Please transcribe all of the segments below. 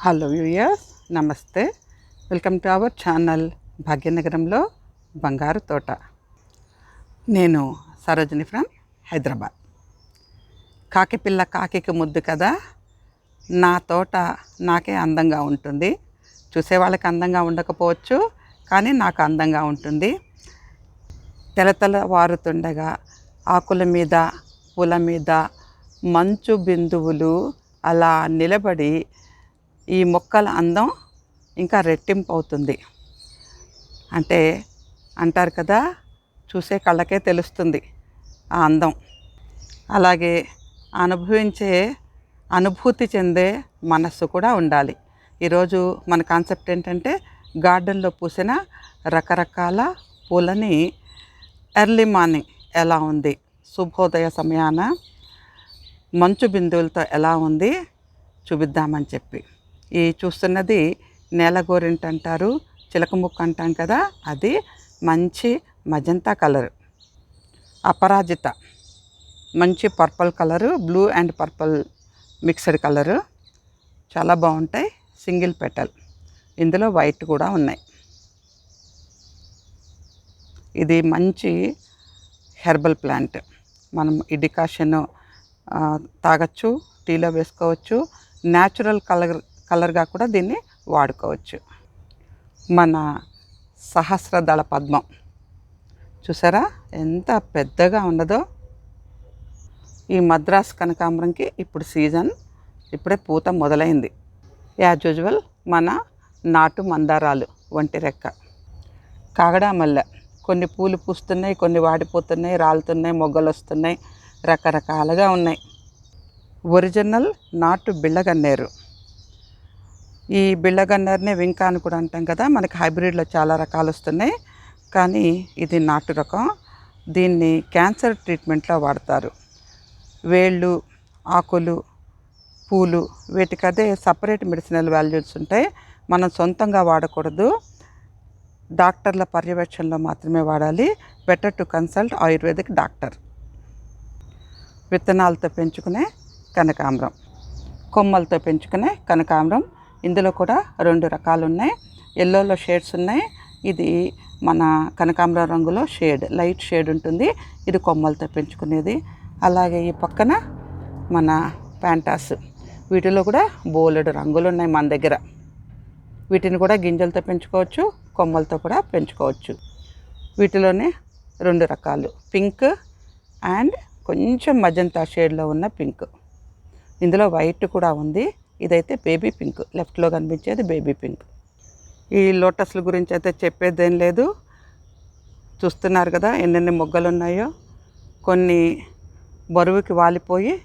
Hello viewers నమస్తే. Welcome to our channel భాగ్యనగరంలో బంగారు తోట. నేను సరోజిని ఫ్రమ్ హైదరాబాద్. కాకి పిల్ల కాకికి ముద్దు కదా? నా తోట నాకే అందంగా ఉంటుంది. చూసే వాళ్ళకి అందంగా ఉండకపోవచ్చు కానీ నాకు అందంగా ఉంటుంది. తెలతల వారుతుండగా ఆకుల మీద పూల మీద మంచు బిందువులు అలా నిలబడి ఈ మొక్కల అందం ఇంకా రెట్టింపు అవుతుంది అంటే అంటారు కదా చూసే కళ్ళకే తెలుస్తుంది ఆ అందం. అలాగే అనుభవించే అనుభూతి చెందే మనస్సు కూడా ఉండాలి. ఈరోజు మన కాన్సెప్ట్ ఏంటంటే గార్డెన్లో పూసిన రకరకాల పూలని ఎర్లీ మార్నింగ్ ఎలా ఉంది శుభోదయ సమయాన మంచు బిందువులతో ఎలా ఉంది చూపిద్దామని చెప్పి. ఈ చూస్తున్నది నేలగోరింట అంటారు చిలక ముక్క అంటాం కదా అది మంచి మజంతా కలర్. అపరాజిత మంచి purple colour blue and purple mixed colour. చాలా బాగుంటాయి సింగిల్ పెటల్. ఇందులో వైట్ కూడా ఉన్నాయి. ఇది మంచి హెర్బల్ ప్లాంట్. మనం ఈ డికాషన్ తాగొచ్చు టీలో వేసుకోవచ్చు. న్యాచురల్ కలర్ కలర్గా కూడా దీన్ని వాడుకోవచ్చు. మన సహస్రదళ పద్మం. చూసారా? ఎంత పెద్దగా ఉన్నదో. ఈ మద్రాస్ కనకాంబరంకి ఇప్పుడు సీజన్. ఇప్పుడే పూత మొదలైంది. యాజ్ యూజువల్ మన నాటు మందారాలు వంటి రెక్క. కాగడా మల్లె కొన్ని పూలు పూస్తున్నాయి కొన్ని వాడిపోతున్నాయి రాలుతున్నాయి మొగ్గలు వస్తున్నాయి రకరకాలుగా ఉన్నాయి. ఒరిజినల్ నాటు బిళ్ళగన్నేరు ఈ బిళ్ళగన్నేరుని వింకా అని కూడా అంటాం కదా మనకి హైబ్రిడ్లో చాలా రకాలు వస్తున్నాయి కానీ ఇది నాటు రకం. దీన్ని క్యాన్సర్ ట్రీట్మెంట్లో వాడతారు. వేళ్ళు ఆకులు పూలు వీటికదే సపరేట్ మెడిసినల్ వాల్యూస్ ఉంటాయి. మనం సొంతంగా వాడకూడదు. డాక్టర్ల పర్యవేక్షణలో మాత్రమే వాడాలి. Better to consult ayurvedic doctor. విత్తనాలతో పెంచుకునే కనకాంబరం. కొమ్మలతో పెంచుకునే కనకాంబరం. ఇందులో కూడా రెండు రకాలు ఉన్నాయి ఎల్లోలో షేడ్స్ ఉన్నాయి. ఇది మన కనకాంబర రంగులో షేడ్ లైట్ షేడ్ ఉంటుంది. ఇది కొమ్మలతో పెంచుకునేది. అలాగే ఈ పక్కన మన ప్యాంటాస్ వీటిలో కూడా బోలెడు రంగులు ఉన్నాయి మన దగ్గర. వీటిని కూడా గింజలతో పెంచుకోవచ్చు కొమ్మలతో కూడా పెంచుకోవచ్చు. వీటిలోనే రెండు రకాలు పింక్ అండ్ కొంచెం మజంతా షేడ్లో ఉన్న పింక్ ఇందులో వైట్ కూడా ఉంది. ఇదైతే బేబీ పింక్ లెఫ్ట్లో కనిపించేది బేబీ పింక్. ఈ లోటస్ల గురించి అయితే చెప్పేదేం లేదు. చూస్తున్నారు కదా ఎన్నెన్ని మొగ్గలు ఉన్నాయో కొన్ని బరువుకి వాలిపోయి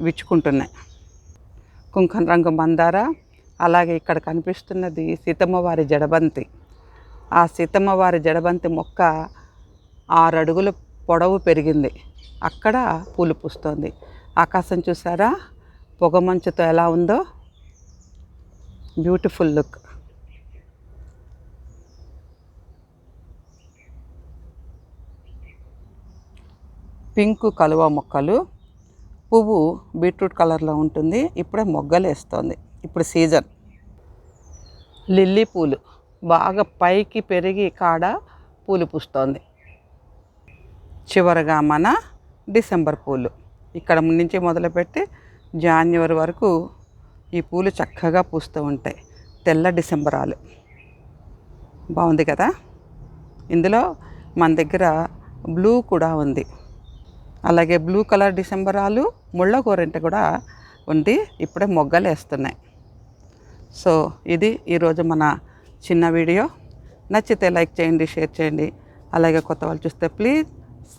విచ్చుకుంటున్నాయి. కుంకుమ రంగు మందార అలాగే ఇక్కడ కనిపిస్తున్నది సీతమ్మవారి జడబంతి. ఆ సీతమ్మవారి జడబంతి మొక్క ఆరు అడుగుల పొడవు పెరిగింది. అక్కడ పూలు పూస్తోంది. ఆకాశం చూసారా? పొగ మంచుతో ఎలా ఉందో బ్యూటిఫుల్ లుక్. పింక్ కలువ మొక్కలు పువ్వు బీట్రూట్ కలర్లో ఉంటుంది. ఇప్పుడే మొగ్గలేస్తోంది. ఇప్పుడు సీజన్. లిల్లీ పూలు. బాగా పైకి పెరిగి కాడ పూలు పూస్తోంది. చివరగా మన డిసెంబర్ పూలు. ఇక్కడ నుంచి మొదలుపెట్టి జాన్యువరి వరకు ఈ పూలు చక్కగా పూస్తూ ఉంటాయి. తెల్ల డిసెంబరాలు. బాగుంది కదా? ఇందులో మన దగ్గర బ్లూ కూడా ఉంది. అలాగే బ్లూ కలర్ డిసెంబరాలు ముళ్ళ గోరెంట కూడా ఉంది. ఇప్పుడే మొగ్గలు వేస్తున్నాయి. సో ఇది ఈరోజు మన చిన్న వీడియో. నచ్చితే లైక్ చేయండి షేర్ చేయండి. అలాగే కొత్త వాళ్ళు చూస్తే please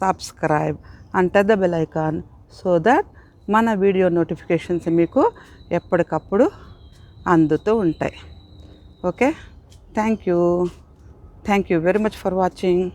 subscribe and the bell icon so that మన వీడియో నోటిఫికేషన్స్ మీకు ఎప్పటికప్పుడు అందుతూ ఉంటాయి. Okay? Thank you. Thank you very much for watching.